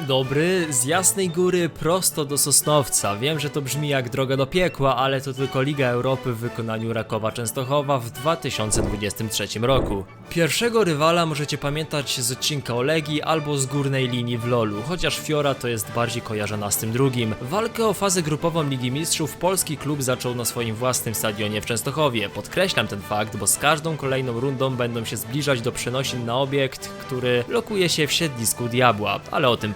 Dobry, z Jasnej Góry prosto do Sosnowca. Wiem, że to brzmi jak droga do piekła, ale to tylko Liga Europy w wykonaniu Rakowa Częstochowa w 2023 roku. Pierwszego rywala możecie pamiętać z odcinka o Legii albo z górnej linii w LoLu, chociaż Fiora to jest bardziej kojarzona z tym drugim. Walkę o fazę grupową Ligi Mistrzów polski klub zaczął na swoim własnym stadionie w Częstochowie. Podkreślam ten fakt, bo z każdą kolejną rundą będą się zbliżać do przenosin na obiekt, który lokuje się w siedlisku Diabła, ale o tym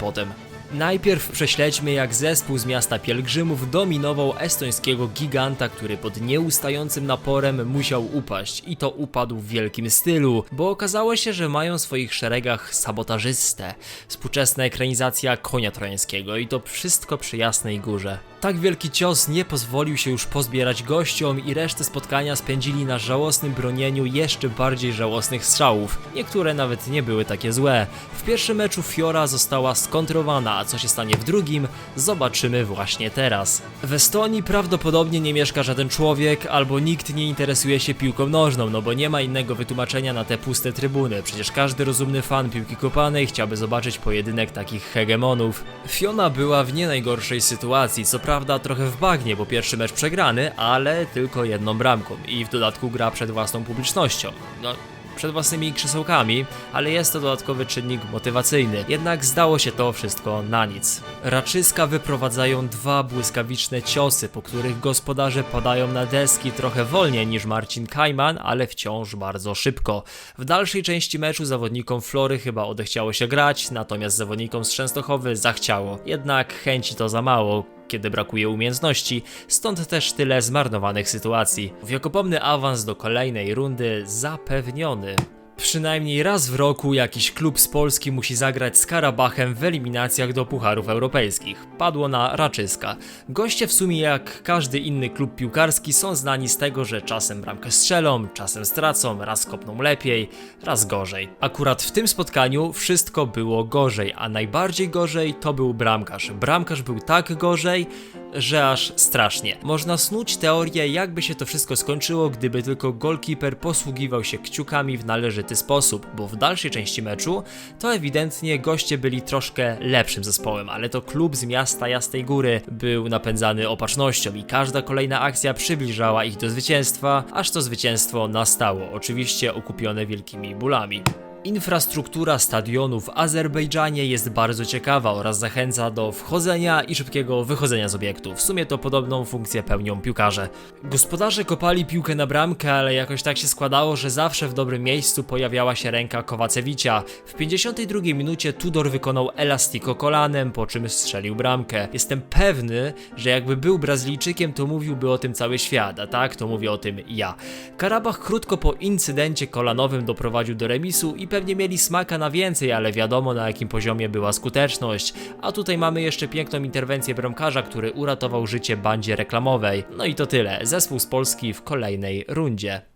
Najpierw prześledźmy jak zespół z miasta Pielgrzymów dominował estońskiego giganta, który pod nieustającym naporem musiał upaść. I to upadł w wielkim stylu, bo okazało się, że mają w swoich szeregach sabotażystę, współczesna ekranizacja konia trojańskiego i to wszystko przy Jasnej Górze. Tak wielki cios nie pozwolił się już pozbierać gościom i resztę spotkania spędzili na żałosnym bronieniu jeszcze bardziej żałosnych strzałów. Niektóre nawet nie były takie złe. W pierwszym meczu Fiora została skontrowana, a co się stanie w drugim, zobaczymy właśnie teraz. W Estonii prawdopodobnie nie mieszka żaden człowiek, albo nikt nie interesuje się piłką nożną, no bo nie ma innego wytłumaczenia na te puste trybuny. Przecież każdy rozumny fan piłki kopanej chciałby zobaczyć pojedynek takich hegemonów. Fiona była w nie najgorszej sytuacji, co prawda trochę w bagnie, bo pierwszy mecz przegrany, ale tylko jedną bramką i w dodatku gra przed własną publicznością. No, przed własnymi krzesełkami, ale jest to dodatkowy czynnik motywacyjny. Jednak zdało się to wszystko na nic. Raczyska wyprowadzają dwa błyskawiczne ciosy, po których gospodarze padają na deski trochę wolniej niż Marcin Kajman, ale wciąż bardzo szybko. W dalszej części meczu zawodnikom Flory chyba odechciało się grać, natomiast zawodnikom z Częstochowy zachciało. Jednak chęci to za mało kiedy brakuje umiejętności, stąd też tyle zmarnowanych sytuacji. Wiekopomny awans do kolejnej rundy zapewniony. Przynajmniej raz w roku jakiś klub z Polski musi zagrać z Karabachem w eliminacjach do Pucharów Europejskich. Padło na Raczyska. Goście w sumie jak każdy inny klub piłkarski są znani z tego, że czasem bramkę strzelą, czasem stracą, raz kopną lepiej, raz gorzej. Akurat w tym spotkaniu wszystko było gorzej, a najbardziej gorzej to był bramkarz. Bramkarz był tak gorzej, że aż strasznie. Można snuć teorię, jakby się to wszystko skończyło, gdyby tylko goalkeeper posługiwał się kciukami w należyty sposób, bo w dalszej części meczu to ewidentnie goście byli troszkę lepszym zespołem, ale to klub z miasta Jasnej Góry był napędzany opatrznością i każda kolejna akcja przybliżała ich do zwycięstwa, aż to zwycięstwo nastało, oczywiście okupione wielkimi bólami. Infrastruktura stadionu w Azerbejdżanie jest bardzo ciekawa oraz zachęca do wchodzenia i szybkiego wychodzenia z obiektu. W sumie to podobną funkcję pełnią piłkarze. Gospodarze kopali piłkę na bramkę, ale jakoś tak się składało, że zawsze w dobrym miejscu pojawiała się ręka Kowacewicza. W 52 minucie Tudor wykonał elastiko kolanem, po czym strzelił bramkę. Jestem pewny, że jakby był Brazylijczykiem, to mówiłby o tym cały świat, a tak to mówię o tym ja. Karabach krótko po incydencie kolanowym doprowadził do remisu i pewnie mieli smaka na więcej, ale wiadomo na jakim poziomie była skuteczność. A tutaj mamy jeszcze piękną interwencję bramkarza, który uratował życie bandzie reklamowej. No i to tyle. Zespół z Polski w kolejnej rundzie.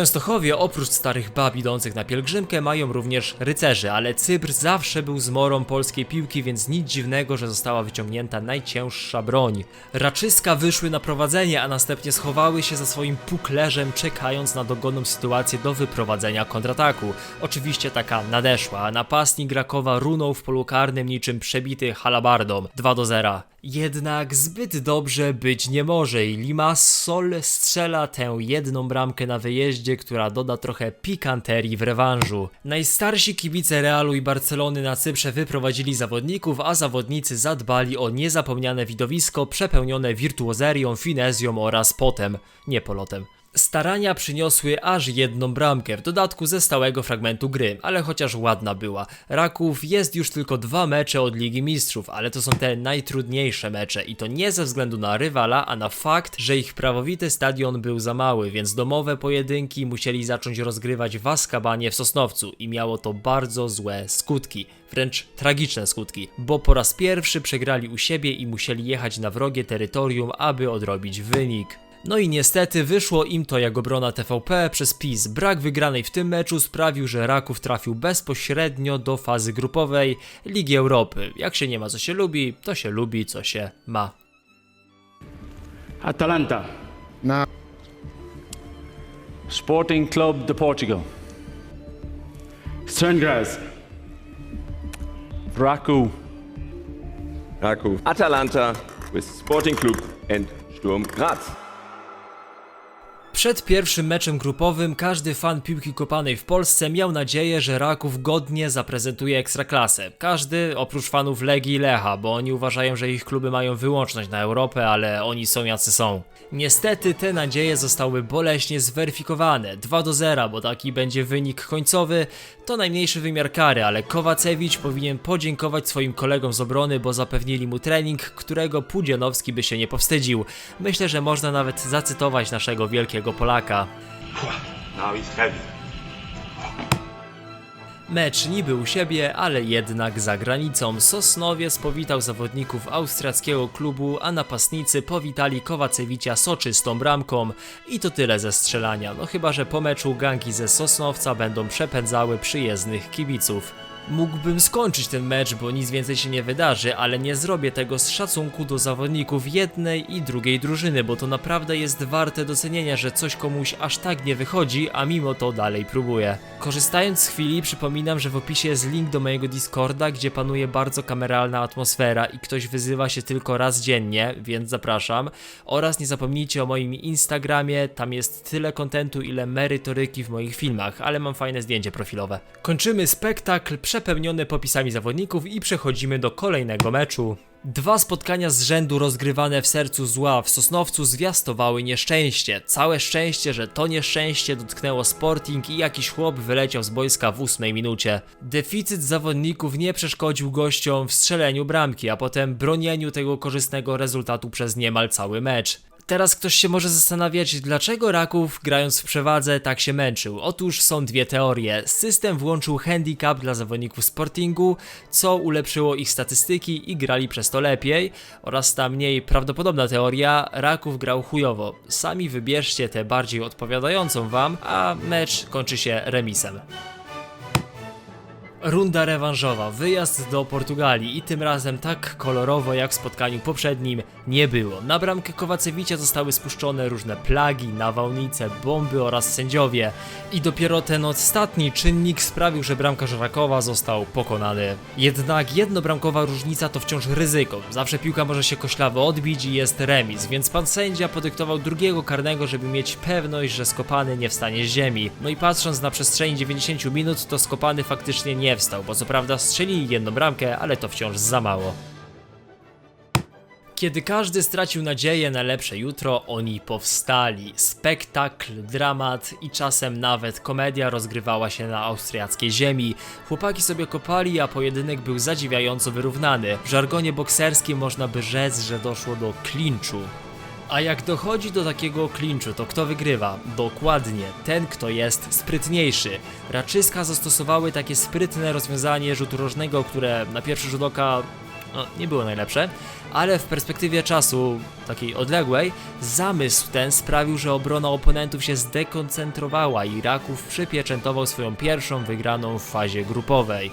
Częstochowie oprócz starych bab idących na pielgrzymkę mają również rycerzy, ale Cypr zawsze był zmorą polskiej piłki, więc nic dziwnego, że została wyciągnięta najcięższa broń. Raczyska wyszły na prowadzenie, a następnie schowały się za swoim puklerzem, czekając na dogodną sytuację do wyprowadzenia kontrataku. Oczywiście taka nadeszła, a napastnik Rakowa runął w polu karnym niczym przebity halabardą 2 do 0. Jednak zbyt dobrze być nie może i Limassol strzela tę jedną bramkę na wyjeździe, która doda trochę pikanterii w rewanżu. Najstarsi kibice Realu i Barcelony na Cyprze wyprowadzili zawodników, a zawodnicy zadbali o niezapomniane widowisko przepełnione wirtuozerią, finezją oraz potem, nie polotem. Starania przyniosły aż jedną bramkę, w dodatku ze stałego fragmentu gry, ale chociaż ładna była. Raków jest już tylko dwa mecze od Ligi Mistrzów, ale to są te najtrudniejsze mecze i to nie ze względu na rywala, a na fakt, że ich prawowity stadion był za mały, więc domowe pojedynki musieli zacząć rozgrywać w Askabanie w Sosnowcu i miało to bardzo złe skutki. Wręcz tragiczne skutki, bo po raz pierwszy przegrali u siebie i musieli jechać na wrogie terytorium, aby odrobić wynik. No i niestety wyszło im to jak obrona TVP przez PiS. Brak wygranej w tym meczu sprawił, że Raków trafił bezpośrednio do fazy grupowej Ligi Europy. Jak się nie ma co się lubi, to się lubi co się ma. Atalanta. Na Sporting Club de Portugal. Sterngras. Raku. Raków Atalanta with Sporting Club and Sturm Graz. Przed pierwszym meczem grupowym każdy fan piłki kopanej w Polsce miał nadzieję, że Raków godnie zaprezentuje ekstraklasę. Każdy oprócz fanów Legii i Lecha, bo oni uważają, że ich kluby mają wyłączność na Europę, ale oni są jacy są. Niestety te nadzieje zostały boleśnie zweryfikowane. 2 do 0, bo taki będzie wynik końcowy. To najmniejszy wymiar kary, ale Kowacewicz powinien podziękować swoim kolegom z obrony, bo zapewnili mu trening, którego Pudzianowski by się nie powstydził. Myślę, że można nawet zacytować naszego wielkiego Polaka. Mecz niby u siebie, ale jednak za granicą. Sosnowiec powitał zawodników austriackiego klubu, a napastnicy powitali Kowacewicza soczystą bramką. I to tyle ze strzelania, no chyba że po meczu gangi ze Sosnowca będą przepędzały przyjezdnych kibiców. Mógłbym skończyć ten mecz, bo nic więcej się nie wydarzy, ale nie zrobię tego z szacunku do zawodników jednej i drugiej drużyny, bo to naprawdę jest warte docenienia, że coś komuś aż tak nie wychodzi, a mimo to dalej próbuję. Korzystając z chwili, przypominam, że w opisie jest link do mojego Discorda, gdzie panuje bardzo kameralna atmosfera i ktoś wyzywa się tylko raz dziennie, więc zapraszam. Oraz nie zapomnijcie o moim Instagramie, tam jest tyle kontentu, ile merytoryki w moich filmach, ale mam fajne zdjęcie profilowe. Kończymy spektakl przepełniony popisami zawodników i przechodzimy do kolejnego meczu. Dwa spotkania z rzędu rozgrywane w sercu zła w Sosnowcu zwiastowały nieszczęście. Całe szczęście, że to nieszczęście dotknęło Sporting i jakiś chłop wyleciał z boiska w ósmej minucie. Deficyt zawodników nie przeszkodził gościom w strzeleniu bramki, a potem bronieniu tego korzystnego rezultatu przez niemal cały mecz. Teraz ktoś się może zastanawiać, dlaczego Raków, grając w przewadze, tak się męczył. Otóż są dwie teorie. System włączył handicap dla zawodników Sportingu, co ulepszyło ich statystyki i grali przez to lepiej. Oraz ta mniej prawdopodobna teoria, Raków grał chujowo. Sami wybierzcie tę bardziej odpowiadającą wam, a mecz kończy się remisem. Runda rewanżowa, wyjazd do Portugalii i tym razem tak kolorowo jak w spotkaniu poprzednim nie było. Na bramkę Kowacewicza zostały spuszczone różne plagi, nawałnice, bomby oraz sędziowie. I dopiero ten ostatni czynnik sprawił, że bramkarz Rakowa został pokonany. Jednak jednobramkowa różnica to wciąż ryzyko. Zawsze piłka może się koślawo odbić i jest remis, więc pan sędzia podyktował drugiego karnego, żeby mieć pewność, że Skopany nie wstanie z ziemi. No i patrząc na przestrzeni 90 minut, to Skopany faktycznie nie wstał, bo co prawda strzelili jedną bramkę, ale to wciąż za mało. Kiedy każdy stracił nadzieję na lepsze jutro, oni powstali. Spektakl, dramat i czasem nawet komedia rozgrywała się na austriackiej ziemi. Chłopaki sobie kopali, a pojedynek był zadziwiająco wyrównany. W żargonie bokserskim można by rzec, że doszło do klinczu. A jak dochodzi do takiego klinczu, to kto wygrywa? Dokładnie, ten kto jest sprytniejszy. Raczyska zastosowały takie sprytne rozwiązanie rzutu rożnego, które na pierwszy rzut oka no, nie było najlepsze, ale w perspektywie czasu, takiej odległej, zamysł ten sprawił, że obrona oponentów się zdekoncentrowała i Raków przypieczętował swoją pierwszą wygraną w fazie grupowej.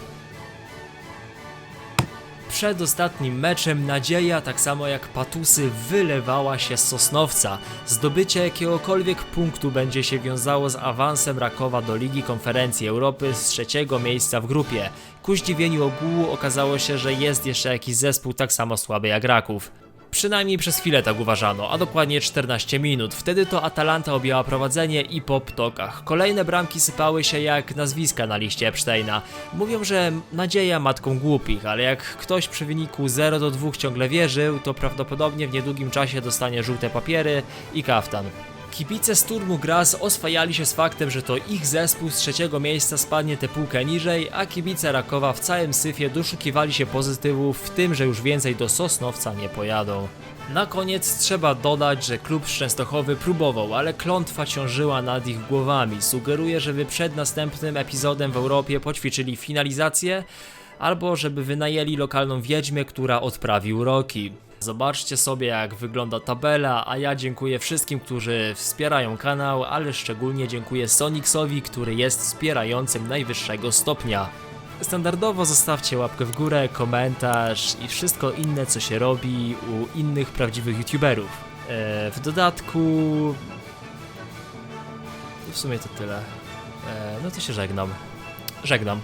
Przed ostatnim meczem nadzieja, tak samo jak patusy, wylewała się z Sosnowca. Zdobycie jakiegokolwiek punktu będzie się wiązało z awansem Rakowa do Ligi Konferencji Europy z trzeciego miejsca w grupie. Ku zdziwieniu ogółu okazało się, że jest jeszcze jakiś zespół tak samo słaby jak Raków. Przynajmniej przez chwilę tak uważano, a dokładnie 14 minut. Wtedy to Atalanta objęła prowadzenie i po ptokach. Kolejne bramki sypały się jak nazwiska na liście Epsteina. Mówią, że nadzieja matką głupich, ale jak ktoś przy wyniku 0 do 2 ciągle wierzył, to prawdopodobnie w niedługim czasie dostanie żółte papiery i kaftan. Kibice Sturmu Graz oswajali się z faktem, że to ich zespół z trzeciego miejsca spadnie tę półkę niżej, a kibice Rakowa w całym syfie doszukiwali się pozytywów, w tym, że już więcej do Sosnowca nie pojadą. Na koniec trzeba dodać, że klub z Częstochowy próbował, ale klątwa ciążyła nad ich głowami. Sugeruje, żeby przed następnym epizodem w Europie poćwiczyli finalizację, albo żeby wynajęli lokalną wiedźmę, która odprawi uroki. Zobaczcie sobie jak wygląda tabela, a ja dziękuję wszystkim, którzy wspierają kanał, ale szczególnie dziękuję Sonicsowi, który jest wspierającym najwyższego stopnia. Standardowo zostawcie łapkę w górę, komentarz i wszystko inne co się robi u innych prawdziwych youtuberów. E, w dodatku... W sumie to tyle. E, no to się żegnam. Żegnam.